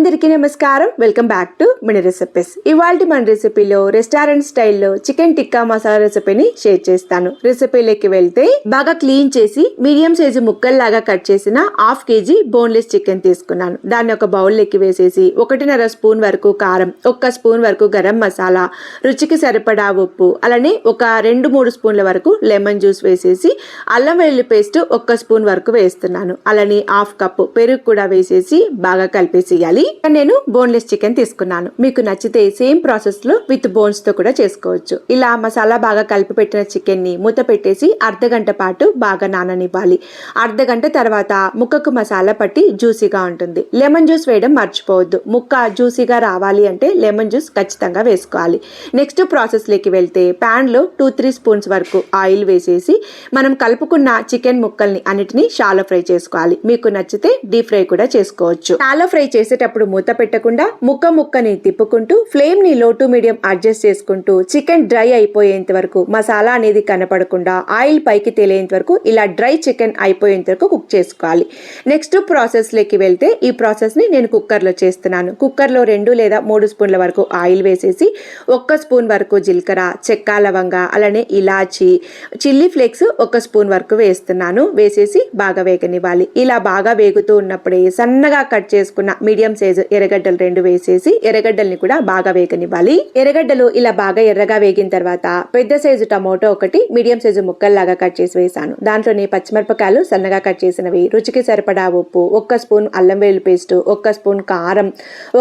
అందరికీ నమస్కారం. Welcome back to mini recipes ఇవాళ మన రెసిపీలో రెస్టారెంట్ స్టైల్లో చికెన్ టిక్కా మసాలా రెసిపీని షేర్ చేస్తాను. రెసిపీలోకి వెళ్తే బాగా క్లీన్ చేసి మీడియం సైజు ముక్కల్లాగా కట్ చేసిన హాఫ్ కేజీ బోన్లెస్ చికెన్ తీసుకున్నాను. దాన్ని ఒక బౌల్లోకి వేసేసి ఒకటిన్నర స్పూన్ వరకు కారం ఒక్క స్పూన్ వరకు గరం మసాలా రుచికి సరిపడా ఉప్పు అలానే ఒక రెండు మూడు స్పూన్ల వరకు లెమన్ జ్యూస్ వేసేసి అల్లం వెల్లుల్లి పేస్ట్ ఒక్క స్పూన్ వరకు వేస్తున్నాను. అలానే హాఫ్ కప్పు పెరుగు కూడా వేసేసి బాగా కలిపేసేయాలి. నేను బోన్లెస్ చికెన్ తీసుకున్నాను. మీకు నచ్చితే సేమ్ ప్రాసెస్లో విత్ బోన్స్తో కూడా చేసుకోవచ్చు. ఇలా మసాలా బాగా కలిపి పెట్టిన చికెన్ని మూత పెట్టేసి అర్ధ గంట పాటు బాగా నాననివ్వాలి. అర్ధ గంట తర్వాత ముక్కకు మసాలా పట్టి జ్యూసీగా ఉంటుంది. లెమన్ జ్యూస్ వేయడం మర్చిపోవద్దు. ముక్క జ్యూసీగా రావాలి అంటే లెమన్ జ్యూస్ ఖచ్చితంగా వేసుకోవాలి. నెక్స్ట్ ప్రాసెస్లోకి వెళ్తే పాన్లో టూ త్రీ స్పూన్స్ వరకు ఆయిల్ వేసేసి మనం కలుపుకున్న చికెన్ ముక్కల్ని అన్నిటిని షాలో ఫ్రై చేసుకోవాలి. మీకు నచ్చితే డీప్ ఫ్రై కూడా చేసుకోవచ్చు. షాలో ఫ్రై చేసేటప్పుడు మూత పెట్టకుండా ముక్క ముక్కని తిప్పుకుంటూ ఫ్లేమ్ని లో టు మీడియం అడ్జస్ట్ చేసుకుంటూ చికెన్ డ్రై అయిపోయేంత వరకు మసాలా అనేది కనపడకుండా ఆయిల్ పైకి తేలేంత వరకు ఇలా డ్రై చికెన్ అయిపోయేంత వరకు కుక్ చేసుకోవాలి. నెక్స్ట్ ప్రాసెస్లోకి వెళ్తే ఈ ప్రాసెస్ని నేను కుక్కర్లో చేస్తున్నాను. కుక్కర్లో రెండు లేదా మూడు స్పూన్ల వరకు ఆయిల్ వేసేసి ఒక్క స్పూన్ వరకు జీలకర్ర చెక్క లవంగ అలానే ఇలాచి చిల్లీ ఫ్లేక్స్ ఒక స్పూన్ వరకు వేస్తున్నాను. వేసేసి బాగా వేగనివ్వాలి. ఇలా బాగా వేగుతూ ఉన్నప్పుడే సన్నగా కట్ చేసుకున్న మీడియం సైజు ఎర్రగడ్డలు రెండు వేసేసి ఎర్రగడ్డల్ని కూడా బాగా వేగనివ్వాలి. ఎర్రగడ్డలు ఇలా బాగా ఎర్రగా వేగిన తర్వాత పెద్ద సైజు టమోటో ఒకటి మీడియం సైజు ముక్కల్లాగా కట్ చేసి వేసాను. దాంట్లోనే పచ్చిమిరపకాయలు సన్నగా కట్ చేసినవి రుచికి సరిపడా ఉప్పు ఒక్క స్పూన్ అల్లం వెల్లుల్లి పేస్ట్ ఒక్క స్పూన్ కారం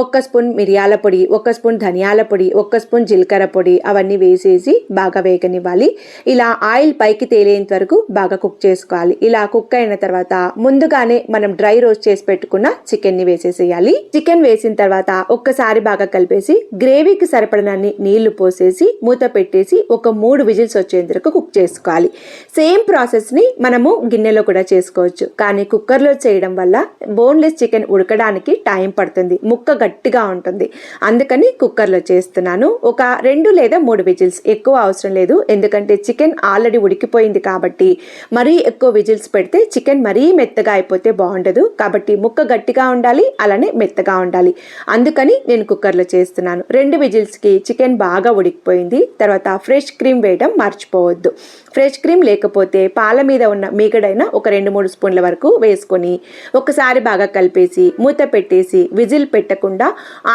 ఒక్క స్పూన్ మిరియాల పొడి ఒక్క స్పూన్ ధనియాల పొడి ఒక్క స్పూన్ జీలకర్ర పొడి అవన్నీ వేసేసి బాగా వేగనివ్వాలి. ఇలా ఆయిల్ పైకి తేలేంత వరకు బాగా కుక్ చేసుకోవాలి. ఇలా కుక్ అయిన తర్వాత ముందుగానే మనం డ్రై రోస్ట్ చేసి పెట్టుకున్న చికెన్ని వేసేసేయాలి. చికెన్ వేసిన తర్వాత ఒక్కసారి బాగా కలిపేసి గ్రేవీకి సరిపడనన్ని నీళ్ళు పోసేసి మూత పెట్టేసి ఒక మూడు విజిల్స్ వచ్చేంత వరకు కుక్ చేసుకోవాలి. సేమ్ ప్రాసెస్ని మనము గిన్నెలో కూడా చేసుకోవచ్చు. కానీ కుక్కర్లో చేయడం వల్ల బోన్లెస్ చికెన్ ఉడకడానికి టైం పడుతుంది. ముక్క గట్టిగా ఉంటుంది. అందుకని కుక్కర్లో చేస్తున్నాను. ఒక రెండు లేదా మూడు విజిల్స్ ఎక్కువ అవసరం లేదు. ఎందుకంటే చికెన్ ఆల్రెడీ ఉడికిపోయింది కాబట్టి మరీ ఎక్కువ విజిల్స్ పెడితే చికెన్ మరీ మెత్తగా అయిపోతే బాగుండదు. కాబట్టి ముక్క గట్టిగా ఉండాలి. అలానే మెత్త మెత్తగా ఉండాలి. అందుకని నేను కుక్కర్లో చేస్తున్నాను. రెండు విజిల్స్కి చికెన్ బాగా ఉడికిపోయింది. తర్వాత ఫ్రెష్ క్రీమ్ వేయడం మర్చిపోవద్దు. ఫ్రెష్ క్రీమ్ లేకపోతే పాల మీద ఉన్న మీగడైన ఒక రెండు మూడు స్పూన్ల వరకు వేసుకొని ఒకసారి బాగా కలిపేసి మూత పెట్టేసి విజిల్ పెట్టకుండా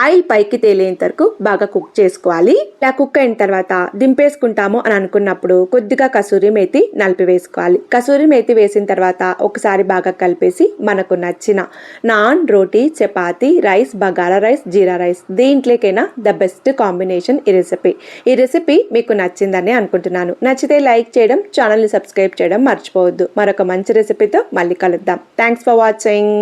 ఆయిల్ పైకి తేలేంత వరకు బాగా కుక్ చేసుకోవాలి. ఇలా కుక్ అయిన తర్వాత దింపేసుకుంటాము అని అనుకున్నప్పుడు కొద్దిగా కసూరి మేతి నలిపి వేసుకోవాలి. కసూరి మేతి వేసిన తర్వాత ఒకసారి బాగా కలిపేసి మనకు నచ్చిన నాన్ రోటీ chapati rice bagara rice jeera rice దీంట్లోకైనా the best combination ఈ రెసిపీ ఈ రెసిపీ మీకు నచ్చిందని అనుకుంటున్నాను. నచ్చితే లైక్ చేయడం ఛానల్ని సబ్స్క్రైబ్ చేయడం మర్చిపోవద్దు. మరొక మంచి రెసిపీతో మళ్ళీ కలుద్దాం. Thanks for watching